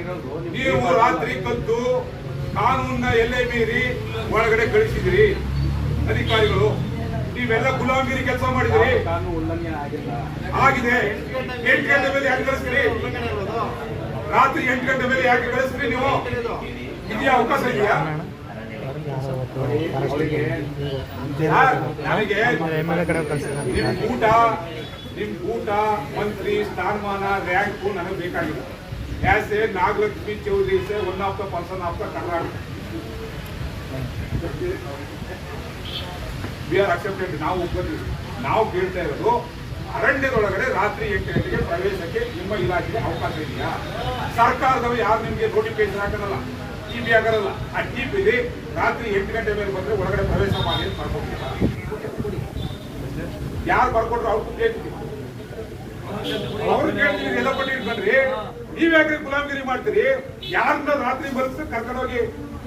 ಇರೋದು ನೀವು ರಾತ್ರಿ ಕದ್ದು ಕಾನೂನ ಎಲ್ಲೇ ಮೀರಿ ಒಳಗಡೆ ಕಳಿಸಿದ್ರಿ ಅಧಿಕಾರಿಗಳು. ನೀವೆಲ್ಲ ಗುಲಾಮಗಿರಿ ಕೆಲಸ ಮಾಡಿದ್ರಿ. ಯಾವ ಕಾನೂನು ಉಲ್ಲಂಘನೆ ಆಗಿಲ್ಲ. ಆಗಿದೆ. ಎಂಟು ಗಂಟೆ ಮೇಲೆ ಯಾಕೆ ಕಳಿಸ್ತೀರಿ? ರಾತ್ರಿ ಎಂಟು ಗಂಟೆ ಮೇಲೆ ಯಾಕೆ ಕಳಿಸ್ತೀರಿ ನೀವು? ಇದೆಯಾ ಅವಕಾಶ ಇದೆಯಾ? ನನಗೆ ನಿಮ್ ಊಟ ನಿಮ್ ಊಟ ಮಂತ್ರಿ ಸ್ಥಾನಮಾನ ರ್ಯಾಂಕು ನನಗೆ ಬೇಕಾಗಿಲ್ಲ ಆಸ್ ಎ ನಾಗಲಕ್ಷ್ಮಿ ಚೌಧರಿ ಸೆ one of the person of the Karnataka we are accepted ನಾವು ಕೇಳ್ತಾ ಇರೋದು ಅರಣ್ಯದೊಳಗಡೆ ರಾತ್ರಿ ಎಂಟು ಗಂಟೆಗೆ ಪ್ರವೇಶಕ್ಕೆ ನಿಮ್ಮ ಇಲಾಖೆಗೆ ಅವಕಾಶ ಇದೆಯಾ? ಸರ್ಕಾರದವರು ಯಾರು ನಿಮಗೆ ನೋಟಿಫಿಕೇಶನ್ ಹಾಕೋದಲ್ಲ ಟಿ ಬಿ ಹಾಕೋದಲ್ಲ ಆ ಟಿ ಇದೆ ರಾತ್ರಿ ಎಂಟು ಗಂಟೆ ಮೇಲೆ ಬಂದ್ರೆ ಒಳಗಡೆ ಪ್ರವೇಶ ಮಾಡಿ ಅಂತ ಬರ್ಕೊಡ್ತೀರಾ? ಯಾರು ಬರ್ಕೊಟ್ರು ಅವ್ರು ಕೇಳ್ತೀವಿ ಅವ್ರು ಕೇಳ್ತೀವಿ ಎಲ್ಲ ಪಟ್ಟಿ ಇಟ್ಕೊಂಡ್ರಿ ನೀವ್ ಯಾಕ್ರಿ ಗುಲಾಮಗಿರಿ ಮಾಡ್ತೀರಿ? ಯಾರನ್ನ ರಾತ್ರಿ ಬರ್ಸ ಕರ್ಕೊಂಡೋಗಿ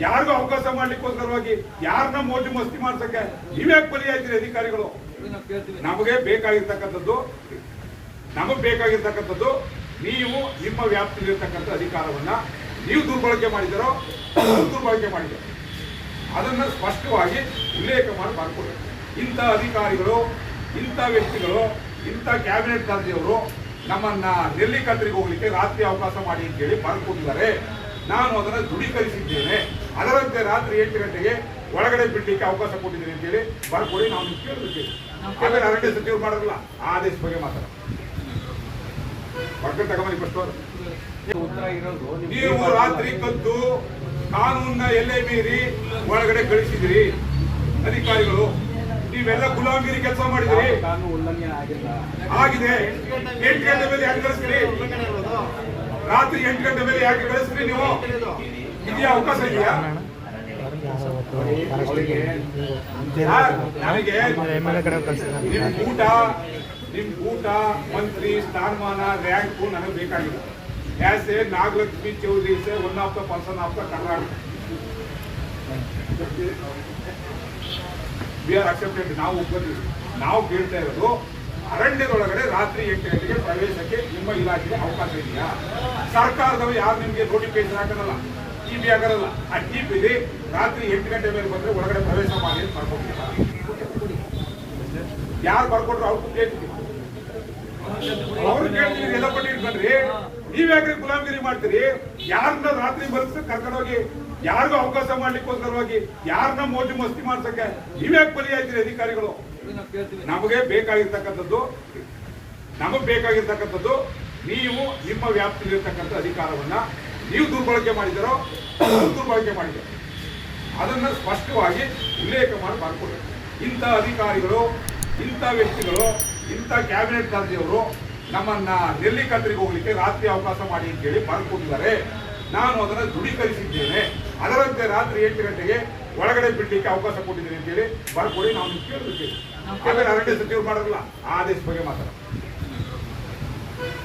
ಯಾರಿಗೂ ಅವಕಾಶ ಮಾಡ್ಲಿಕ್ಕೋಸ್ಕರವಾಗಿ ಯಾರನ್ನ ಮೋಜು ಮಸ್ತಿ ಮಾಡ್ಸಕ್ಕೆ ನೀವ್ಯಾಕೆ ಬಲಿ ಆಯ್ತೀರಿ ಅಧಿಕಾರಿಗಳು? ನಮಗೆ ಬೇಕಾಗಿರ್ತಕ್ಕಂಥದ್ದು ನಮಗೆ ಬೇಕಾಗಿರ್ತಕ್ಕಂಥದ್ದು ನೀವು ನಿಮ್ಮ ವ್ಯಾಪ್ತಿಯಲ್ಲಿರ್ತಕ್ಕಂಥ ಅಧಿಕಾರವನ್ನ ನೀವು ದುರ್ಬಳಕೆ ಮಾಡಿದರೋ ದುರ್ಬಳಕೆ ಮಾಡಿದ್ರು ಅದನ್ನ ಸ್ಪಷ್ಟವಾಗಿ ಉಲ್ಲೇಖ ಮಾಡಿ ಮಾಡ್ಕೊಳ್ಬೇಕು. ಇಂಥ ಅಧಿಕಾರಿಗಳು, ಇಂಥ ವ್ಯಕ್ತಿಗಳು, ಇಂಥ ಕ್ಯಾಬಿನೆಟ್ ದರ್ಜೆಯವರು ನಮ್ಮನ್ನ ನೆಲ್ಲಿಕತ್ರಿಗೆ ಹೋಗ್ಲಿಕ್ಕೆ ರಾತ್ರಿ ಅವಕಾಶ ಮಾಡಿ ಅಂತ ಹೇಳಿ ಬರ್ಕೊಟ್ಟಿದ್ದಾರೆ. ನಾನು ಅದನ್ನು ದೃಢೀಕರಿಸಿದ್ದೇನೆ. ಅದರಂತೆ ರಾತ್ರಿ ಎಂಟು ಗಂಟೆಗೆ ಒಳಗಡೆ ಬಿಡ್ಲಿಕ್ಕೆ ಅವಕಾಶ ಕೊಟ್ಟಿದ್ದೀನಿ ಅಂತ ಹೇಳಿ ಬರ್ಕೊಡಿ ನಾವು ನಿಮ್ಗೆ ಆಮೇಲೆ ಅರಣ್ಯ ಸಚಿವರು ಮಾಡಲ್ಲ ಆ ಆದೇಶ ಬಗ್ಗೆ ಮಾತಾಡ ಬರ್ಕೊಂಡು ತಗೊಂಬನ್ನಿ ಫಸ್ಟ್ ನೀವು ರಾತ್ರಿ ಕದ್ದು ಕಾನೂನ ಎಲ್ಲೇ ಮೀರಿ ಒಳಗಡೆ ಕಳಿಸಿದಿರಿ. ಅಧಿಕಾರಿಗಳು ನೀವೆಲ್ಲ ಗುಲಾಮಗಿರಿ ಕೆಲಸ ಮಾಡಿದ್ರಿ. ಆಗಿದೆ. ಎಂಟು ಗಂಟೆ ಮೇಲೆ ಯಾಕೆ ಕಳಿಸ್ತೀರಿ? ರಾತ್ರಿ ಎಂಟು ಗಂಟೆ ಮೇಲೆ ಯಾಕೆ ಕಳಿಸ್ತೀರಿ ನೀವು? ಇದೆಯಾ ಅವಕಾಶ ಇದೆಯಾ? ನನಗೆ ನಿಮ್ ಊಟ ನಿಮ್ ಊಟ ಮಂತ್ರಿ ಸ್ಥಾನಮಾನ ರ್ಯಾಂಕು ನನಗೆ ಬೇಕಾಗಿಲ್ಲ as a Nagalakshmi Chaudhary one of the person of the Karnataka we are accepted ನಾವು ಒಪ್ಕೋತೀವಿ ನಾವು ಕೇಳ್ತಾ ಇರೋದು, ಅರಣ್ಯದೊಳಗಡೆ ರಾತ್ರಿ ಎಂಟು ಗಂಟೆಗೆ ಪ್ರವೇಶಕ್ಕೆ ನಿಮ್ಮ ಇಲಾಖೆಗೆ ಅವಕಾಶ ಇದೆಯಾ? ಸರ್ಕಾರದವರು ಯಾರು ನಿಮಗೆ ನೋಟಿಫಿಕೇಶನ್ ಹಾಕೋದಲ್ಲ ಟಿ ಬಿ ಹಾಕೋದಲ್ಲ ಆ ಟಿ ಇದೆ ರಾತ್ರಿ ಎಂಟು ಗಂಟೆ ಮೇಲೆ ಬಂದರೆ ಒಳಗಡೆ ಪ್ರವೇಶ ಮಾಡಿ ಅಂತ ಬರ್ಕೊಂಡಿಲ್ಲ ಯಾರು ಬರ್ಕೊಟ್ರು ಅವ್ರು ಕೇಳ್ತೀವಿ ಅವ್ರು ಕೇಳ್ತೀವಿ ಎಲ್ಲ ಬನ್ರಿ ನೀವ್ ಯಾಕ್ರಿ ಗುಲಾಮಗಿರಿ ಮಾಡ್ತೀರಿ. ಯಾರನ್ನ ರಾತ್ರಿ ಬರ್ಸ ಕರ್ಕೊಂಡೋಗಿ ಯಾರಿಗೂ ಅವಕಾಶ ಮಾಡ್ಲಿಕ್ಕೋಸ್ಕರವಾಗಿ ಯಾರನ್ನ ಮೋಜು ಮಸ್ತಿ ಮಾಡ್ಸಕ್ಕೆ ನೀವ್ಯಾಕೆ ಬಲಿ ಆಯ್ತೀರಿ ಅಧಿಕಾರಿಗಳು. ನಮಗೆ ಬೇಕಾಗಿರ್ತಕ್ಕಂಥದ್ದು ನಮಗೆ ಬೇಕಾಗಿರ್ತಕ್ಕಂಥದ್ದು ನೀವು ನಿಮ್ಮ ವ್ಯಾಪ್ತಿಯಲ್ಲಿರ್ತಕ್ಕಂಥ ಅಧಿಕಾರವನ್ನ ನೀವು ದುರ್ಬಳಕೆ ಮಾಡಿದರೋ ದುರ್ಬಳಕೆ ಮಾಡಿದ್ದೀರೋ. ಅದನ್ನ ಸ್ಪಷ್ಟವಾಗಿ ಉಲ್ಲೇಖ ಮಾಡಿ ಬರ್ಕೊಡಿ ಇಂಥ ಅಧಿಕಾರಿಗಳು, ಇಂಥ ವ್ಯಕ್ತಿಗಳು, ಇಂಥ ಕ್ಯಾಬಿನೆಟ್ ದರ್ಜೆಯವರು ನಮ್ಮನ್ನ ನೆಲ್ಲಿ ಹೋಗ್ಲಿಕ್ಕೆ ರಾತ್ರಿ ಅವಕಾಶ ಮಾಡಿ ಅಂತ ಹೇಳಿ ಬರ್ಕೊಟ್ಟಿದ್ದಾರೆ ನಾನು ಅದನ್ನು ದೃಢೀಕರಿಸಿದ್ದೇನೆ. ಅದರಂತೆ ರಾತ್ರಿ ಎಂಟು ಗಂಟೆಗೆ ಒಳಗಡೆ ಬಿಡ್ಲಿಕ್ಕೆ ಅವಕಾಶ ಕೊಟ್ಟಿದ್ದೀನಿ ಅಂತ ಹೇಳಿ ಬರ್ಕೊಡಿ ನಾವು ನಿಮ್ಗೆ ಆಮೇಲೆ ಅರಣ್ಯ ಸಚಿವರು ಮಾಡೋದಿಲ್ಲ ಆ ಆದೇಶ ಬಗ್ಗೆ ಮಾತಾಡ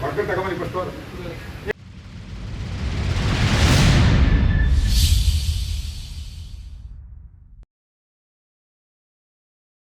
ಬರ್ಕೊಂಡು ತಗೊಂಬನ್ನಿ ಫಸ್ಟ್ ಅವರು.